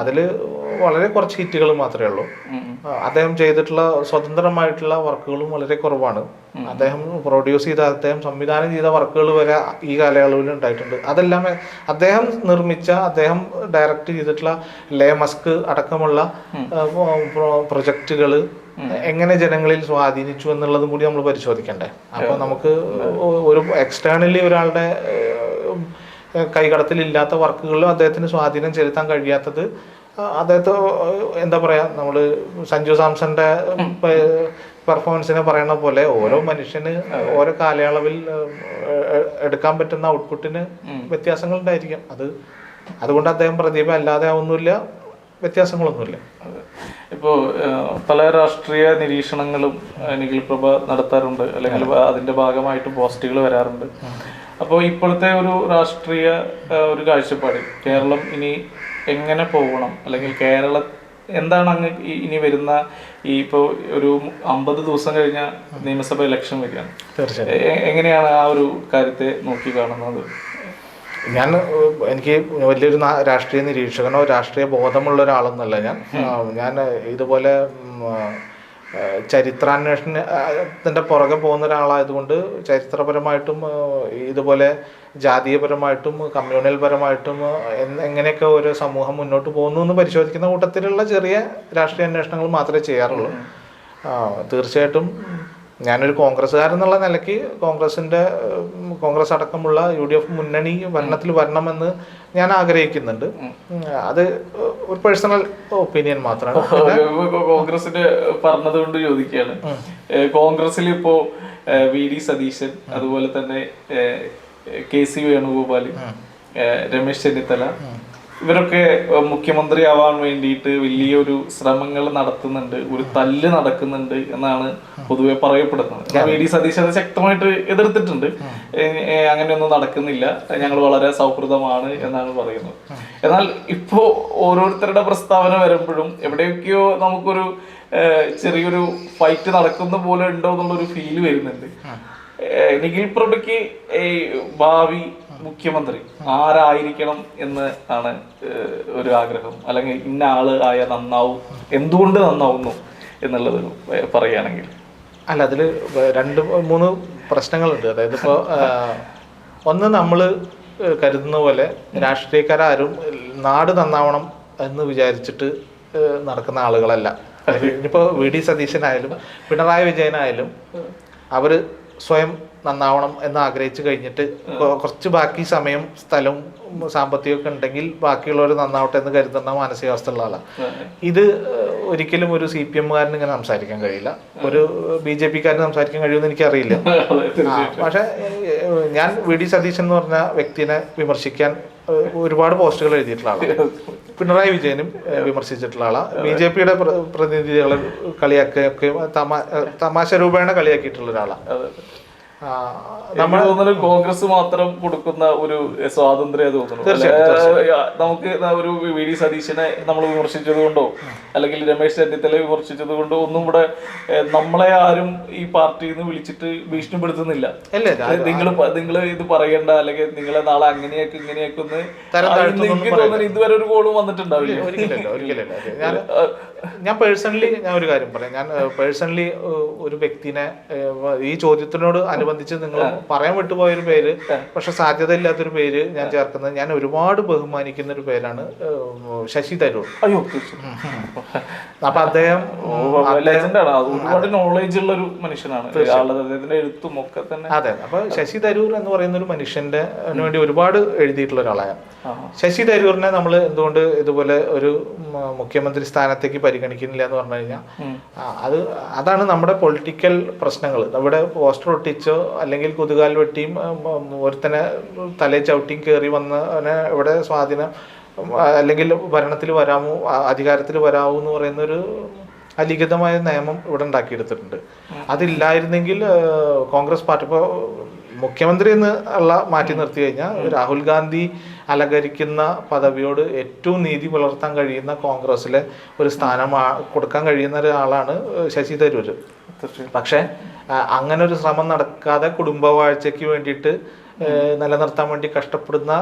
അതിൽ വളരെ കുറച്ച് ഹിറ്റുകൾ മാത്രമേ ഉള്ളൂ. അദ്ദേഹം ചെയ്തിട്ടുള്ള സ്വതന്ത്രമായിട്ടുള്ള വർക്കുകളും വളരെ കുറവാണ്. അദ്ദേഹം പ്രൊഡ്യൂസ് ചെയ്ത അദ്ദേഹം സംവിധാനം ചെയ്ത വർക്കുകൾ വരെ ഈ കാലയളവിൽ ഉണ്ടായിട്ടുണ്ട്. അതെല്ലാം അദ്ദേഹം നിർമ്മിച്ച അദ്ദേഹം ഡയറക്റ്റ് ചെയ്തിട്ടുള്ള ലേ മസ്ക് അടക്കമുള്ള പ്രൊജക്റ്റുകൾ എങ്ങനെ ജനങ്ങളിൽ സ്വാധീനിച്ചു എന്നുള്ളതും കൂടി നമ്മൾ പരിശോധിക്കണ്ടേ? അപ്പൊ നമുക്ക് ഒരു എക്സ്റ്റേണലി ഒരാളുടെ കൈകടത്തിൽ കൈകടത്തിലില്ലാത്ത വർക്കുകളിലും അദ്ദേഹത്തിന് സ്വാധീനം ചെലുത്താൻ കഴിയാത്തത് അദ്ദേഹത്തെ എന്താ പറയാ നമ്മൾ സഞ്ജു സാംസന്റെ പെർഫോമൻസിനെ പറയുന്ന പോലെ ഓരോ മനുഷ്യന് ഓരോ കാലയളവിൽ എടുക്കാൻ പറ്റുന്ന ഔട്ട്പുട്ടിന് വ്യത്യാസങ്ങൾ ഉണ്ടായിരിക്കും അത് അതുകൊണ്ട് അദ്ദേഹം പ്രതിഭ അല്ലാതെ ആവുന്നില്ല. വ്യത്യാസങ്ങളൊന്നുമില്ല. ഇപ്പോൾ ഇപ്പോ പല രാഷ്ട്രീയ നിരീക്ഷണങ്ങളും നിഖിൽ പ്രഭ നടത്താറുണ്ട്. അല്ലെങ്കിൽ അതിന്റെ ഭാഗമായിട്ട് പോസ്റ്റുകൾ വരാറുണ്ട്. അപ്പോൾ ഇപ്പോഴത്തെ ഒരു രാഷ്ട്രീയ ഒരു കാഴ്ചപ്പാട് കേരളം ഇനി എങ്ങനെ പോകണം? അല്ലെങ്കിൽ കേരള എന്താണ് അങ്ങ് ഇനി വരുന്ന ഈ ഇപ്പോൾ ഒരു അമ്പത് ദിവസം കഴിഞ്ഞ നിയമസഭ ഇലക്ഷൻ വരികയാണ്. തീർച്ചയായും എങ്ങനെയാണ് ആ ഒരു കാര്യത്തെ നോക്കി കാണുന്നത്? ഞാൻ എനിക്ക് വലിയൊരു രാഷ്ട്രീയ നിരീക്ഷകനോ രാഷ്ട്രീയ ബോധമുള്ള ഒരാളൊന്നുമല്ല ഞാൻ. ഞാൻ ഇതുപോലെ ചരിത്രാന്വേഷണത്തിന്റെ പുറകെ പോകുന്ന ഒരാളായതുകൊണ്ട് ചരിത്രപരമായിട്ടും ഇതുപോലെ ജാതീയപരമായിട്ടും കമ്മ്യൂണൽ പരമായിട്ടും എന്ന് എങ്ങനെയൊക്കെ ഒരു സമൂഹം മുന്നോട്ട് പോകുന്നു എന്ന് പരിശോധിക്കുന്ന കൂട്ടത്തിലുള്ള ചെറിയ രാഷ്ട്രീയ അന്വേഷണങ്ങൾ മാത്രമേ ചെയ്യാറുള്ളൂ. തീർച്ചയായിട്ടും ഞാനൊരു കോൺഗ്രസ്സുകാരൻ എന്നുള്ള നിലയ്ക്ക് കോൺഗ്രസിന്റെ കോൺഗ്രസ് അടക്കമുള്ള യു ഡി എഫ് മുന്നണി ഭരണത്തിൽ വരണമെന്ന് ഞാൻ ആഗ്രഹിക്കുന്നുണ്ട്. അത് ഒരു പേഴ്സണൽ ഒപ്പീനിയൻ മാത്രമാണ്. കോൺഗ്രസിന്റെ പറഞ്ഞത് കൊണ്ട് ചോദിക്കുകയാണ് കോൺഗ്രസിൽ ഇപ്പോ വി ഡി സതീശൻ അതുപോലെ തന്നെ കെ സി വേണുഗോപാൽ രമേശ് ചെന്നിത്തല ഇവരൊക്കെ മുഖ്യമന്ത്രി മുഖ്യമന്ത്രിയാവാൻ വേണ്ടിയിട്ട് വലിയൊരു ശ്രമങ്ങൾ നടത്തുന്നുണ്ട് ഒരു തല്ല് നടക്കുന്നുണ്ട് എന്നാണ് പൊതുവെ പറയപ്പെടുന്നത്. വി ഡി സതീശ് അത് ശക്തമായിട്ട് എതിർത്തിട്ടുണ്ട്. അങ്ങനെയൊന്നും നടക്കുന്നില്ല. ഞങ്ങൾ വളരെ സൗഹൃദമാണ് എന്നാണ് പറയുന്നത്. എന്നാൽ ഇപ്പോ ഓരോരുത്തരുടെ പ്രസ്താവന വരുമ്പോഴും എവിടെയൊക്കെയോ നമുക്കൊരു ചെറിയൊരു ഫൈറ്റ് നടക്കുന്ന പോലെ ഉണ്ടോ എന്നുള്ളൊരു ഫീൽ വരുന്നുണ്ട്. നിഖിൽ പ്രഭയ്ക്ക് ഭാവി മുഖ്യമന്ത്രി ആരായിരിക്കണം എന്ന് ആണ് ഒരു ആഗ്രഹം. അല്ലെങ്കിൽ ഇന്ന ആൾ ആയ നന്നാവും. എന്തുകൊണ്ട് നന്നാവുന്നു എന്നുള്ളത് പറയുകയാണെങ്കിൽ. അല്ല അതിൽ രണ്ട് മൂന്ന് പ്രശ്നങ്ങളുണ്ട്. അതായത് ഇപ്പോൾ ഒന്ന് നമ്മൾ കരുതുന്ന പോലെ രാഷ്ട്രീയക്കാരും നാട് നന്നാവണം എന്ന് വിചാരിച്ചിട്ട് നടക്കുന്ന ആളുകളല്ല. ഇനിയിപ്പോൾ വി ഡി സതീശനായാലും പിണറായി വിജയനായാലും അവർ സ്വയം നന്നാവണം എന്ന് ആഗ്രഹിച്ചു കഴിഞ്ഞിട്ട് കുറച്ച് ബാക്കി സമയം സ്ഥലവും സാമ്പത്തികമൊക്കെ ഉണ്ടെങ്കിൽ ബാക്കിയുള്ളവർ നന്നാവട്ടെ എന്ന് കരുതുന്ന മാനസികാവസ്ഥ ഉള്ള ആളാണ് ഇത് ഒരിക്കലും ഒരു സി പി എമ്മുകാരന് ഇങ്ങനെ സംസാരിക്കാൻ കഴിയില്ല. ഒരു ബി ജെ പിക്കാരന് സംസാരിക്കാൻ കഴിയുമെന്ന് എനിക്കറിയില്ല. പക്ഷെ ഞാൻ വി ഡി സതീശൻ എന്ന് പറഞ്ഞ വ്യക്തിനെ വിമർശിക്കാൻ ഒരുപാട് പോസ്റ്റുകൾ എഴുതിയിട്ടുള്ള ആളാണ് പിണറായി വിജയനും വിമർശിച്ചിട്ടുള്ള ആളാണ് ബി ജെ പിയുടെ പ്രതിനിധികളെ കളിയാക്കുകയൊക്കെ തമാ തമാശ രൂപേണ കളിയാക്കിയിട്ടുള്ള ഒരാളാണ് നമ്മൾ തോന്നലും കോൺഗ്രസ് മാത്രം കൊടുക്കുന്ന ഒരു സ്വാതന്ത്ര്യം തോന്നുന്നു. നമുക്ക് ഒരു വി ഡി സതീശനെ നമ്മൾ വിമർശിച്ചത് കൊണ്ടോ അല്ലെങ്കിൽ രമേശ് ചെന്നിത്തല വിമർശിച്ചത് കൊണ്ടോ ഒന്നും ഇവിടെ നമ്മളെ ആരും ഈ പാർട്ടിയിൽ നിന്ന് വിളിച്ചിട്ട് ഭീഷണിപ്പെടുത്തുന്നില്ല. നിങ്ങൾ നിങ്ങൾ ഇത് പറയണ്ട അല്ലെങ്കിൽ നിങ്ങളെ നാളെ അങ്ങനെയൊക്കെ ഇങ്ങനെയൊക്കെ ഒന്ന് എനിക്ക് തോന്നുന്നു ഇതുവരെ ഒരു കോളും വന്നിട്ടുണ്ടാവില്ല. ഞാൻ പേഴ്സണലി ഞാൻ ഒരു കാര്യം പറയാം. ഞാൻ പേഴ്സണലി ഒരു വ്യക്തിനെ ഈ ചോദ്യത്തിനോട് അനുബന്ധിച്ച് നിങ്ങൾ പറയാൻ വിട്ടുപോയ ഒരു പേര് പക്ഷെ സാധ്യത ഇല്ലാത്തൊരു പേര് ഞാൻ ചേർക്കുന്നത് ഞാൻ ഒരുപാട് ബഹുമാനിക്കുന്ന ഒരു പേരാണ് ശശി തരൂർ. അയ്യോ അപ്പൊ അദ്ദേഹം ഒരുപാട് നോളേജ് ഉള്ള ഒരു മനുഷ്യനാണ്. ആളുടെ അദ്ദേഹത്തിന്റെ എഴുത്തും ഒക്കെ തന്നെ. അതെ. അപ്പൊ ശശി തരൂർ എന്ന് പറയുന്ന ഒരു മനുഷ്യന്റെ വേണ്ടി ഒരുപാട് എഴുതിയിട്ടുള്ള ഒരാളാണ്. ശശി തരൂറിനെ നമ്മൾ എന്തുകൊണ്ട് ഇതുപോലെ ഒരു മുഖ്യമന്ത്രി സ്ഥാനത്തേക്ക് പരിഗണിക്കുന്നില്ല എന്ന് പറഞ്ഞു കഴിഞ്ഞാൽ അത് അതാണ് നമ്മുടെ പൊളിറ്റിക്കൽ പ്രശ്നങ്ങൾ. നമ്മുടെ പോസ്റ്റർ ഒട്ടിച്ചോ അല്ലെങ്കിൽ കുതുകാൽ വെട്ടിയും ഒരുത്തനെ തലേ ചവിട്ടിയും കയറി വന്നവനെ ഇവിടെ സ്വാധീനം അല്ലെങ്കിൽ ഭരണത്തിൽ വരാമോ അധികാരത്തിൽ വരാമോ എന്ന് പറയുന്ന ഒരു അലിഖിതമായ നിയമം ഇവിടെ ഉണ്ടാക്കിയെടുത്തിട്ടുണ്ട്. അതില്ലായിരുന്നെങ്കിൽ കോൺഗ്രസ് പാർട്ടി ഇപ്പോൾ മുഖ്യമന്ത്രി എന്ന് ഉള്ള മാറ്റി നിർത്തി കഴിഞ്ഞാൽ രാഹുൽ ഗാന്ധി അലങ്കരിക്കുന്ന പദവിയോട് ഏറ്റവും നീതി പുലർത്താൻ കഴിയുന്ന കോൺഗ്രസ്സിലെ ഒരു സ്ഥാനം കൊടുക്കാൻ കഴിയുന്ന ഒരാളാണ് ശശി തരൂർ പക്ഷേ അങ്ങനെ ഒരു ശ്രമം നടക്കാതെ കുടുംബവാഴ്ചയ്ക്ക് വേണ്ടിയിട്ട് നിലനിർത്താൻ വേണ്ടി കഷ്ടപ്പെടുന്ന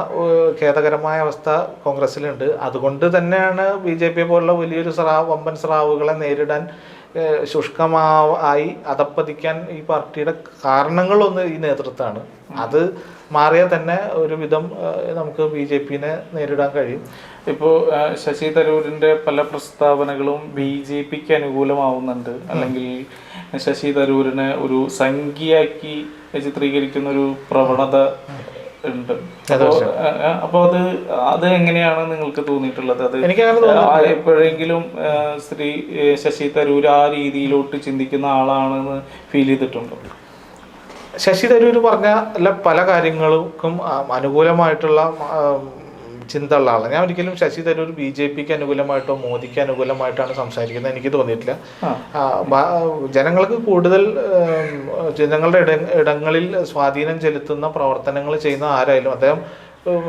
ഖേദകരമായ അവസ്ഥ കോൺഗ്രസ്സിലുണ്ട്. അതുകൊണ്ട് തന്നെയാണ് ബി ജെ പി പോലുള്ള വലിയൊരു സ്രാവ് വമ്പൻ സ്രാവുകളെ നേരിടാൻ ഏഹ്, ശുഷ്കമാ ആയി അതപ്പതിക്കാൻ ഈ പാർട്ടിയുടെ കാരണങ്ങളൊന്ന് ഈ നേതൃത്വമാണ് അത് മാറിയാൽ തന്നെ ഒരുവിധം നമുക്ക് ബി ജെ പിനെ നേരിടാൻ കഴിയും. ഇപ്പോൾ ശശി തരൂരിന്റെ പല പ്രസ്താവനകളും ബി ജെ പിക്ക് അനുകൂലമാവുന്നുണ്ട്. അല്ലെങ്കിൽ ശശി തരൂരിനെ ഒരു സംഖ്യയാക്കി ചിത്രീകരിക്കുന്ന ഒരു പ്രവണത ഉണ്ട്. അപ്പോ ആ, ആ, അപ്പൊ അത് അത് എങ്ങനെയാണ് നിങ്ങൾക്ക് തോന്നിയിട്ടുള്ളത്? അത് എപ്പോഴെങ്കിലും ശ്രീ ശശി തരൂർ ആ രീതിയിലോട്ട് ചിന്തിക്കുന്ന ആളാണെന്ന് ഫീൽ ചെയ്തിട്ടുണ്ടോ? ശശി തരൂർ പറഞ്ഞ പല കാര്യങ്ങൾക്കും അനുകൂലമായിട്ടുള്ള ആ, ചിന്ത ഉള്ള ആളാണ് ഞാൻ ഒരിക്കലും ശശി തരൂർ ബി ജെ പിക്ക് അനുകൂലമായിട്ടോ മോദിക്ക് അനുകൂലമായിട്ടാണ് സംസാരിക്കുന്നത്. എനിക്ക് തോന്നിയിട്ടില്ല. ജനങ്ങൾക്ക് കൂടുതൽ ജനങ്ങളുടെ ഇട ഇടങ്ങളിൽ സ്വാധീനം ചെലുത്തുന്ന പ്രവർത്തനങ്ങൾ ചെയ്യുന്ന ആരായാലും അദ്ദേഹം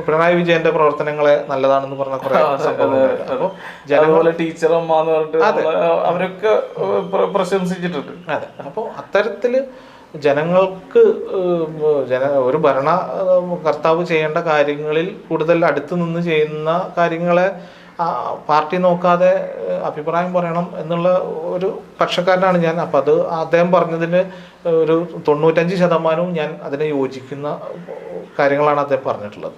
പിണറായി വിജയന്റെ പ്രവർത്തനങ്ങളെ നല്ലതാണെന്ന് പറഞ്ഞ കുറെ അപ്പോൾ ടീച്ചർ അമ്മ എന്ന് പറഞ്ഞിട്ട് അവരൊക്കെ പ്രശംസിച്ചിട്ടുണ്ട്. അതെ. അപ്പോൾ അത്തരത്തിൽ ജനങ്ങൾക്ക് ജന ഒരു ഭരണ കർത്താവ് ചെയ്യേണ്ട കാര്യങ്ങളിൽ കൂടുതൽ അടുത്ത് നിന്ന് ചെയ്യുന്ന കാര്യങ്ങളെ പാർട്ടി നോക്കാതെ അഭിപ്രായം പറയണം എന്നുള്ള ഒരു പക്ഷക്കാരനാണ് ഞാൻ. അപ്പം അത് അദ്ദേഹം പറഞ്ഞതിന് ഒരു തൊണ്ണൂറ്റഞ്ച് ശതമാനവും ഞാൻ അതിനെ യോജിക്കുന്ന കാര്യങ്ങളാണ് അദ്ദേഹം പറഞ്ഞിട്ടുള്ളത്.